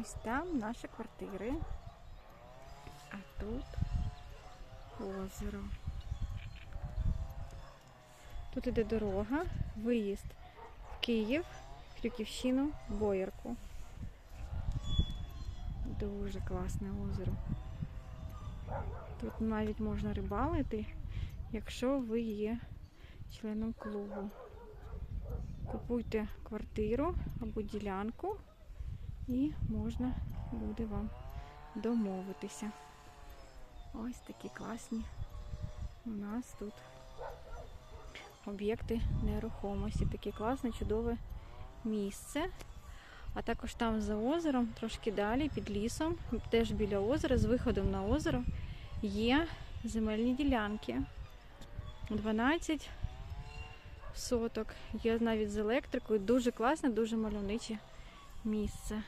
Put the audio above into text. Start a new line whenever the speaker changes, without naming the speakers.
Ось там наші квартири. А тут озеро. Тут іде дорога, виїзд в Київ, Крюківщину, Боярку. Дуже класне озеро. Тут навіть можна рибалити, якщо ви є членом клубу. Купуйте квартиру або ділянку і можна буде вам домовитися. Ось такі класні у нас тут об'єкти нерухомості. Таке класне, чудове місце. А також там за озером, трошки далі, під лісом, теж біля озера, з виходом на озеро, є земельні ділянки. 12 соток. Є навіть з електрикою. Дуже класне, дуже мальовниче місце.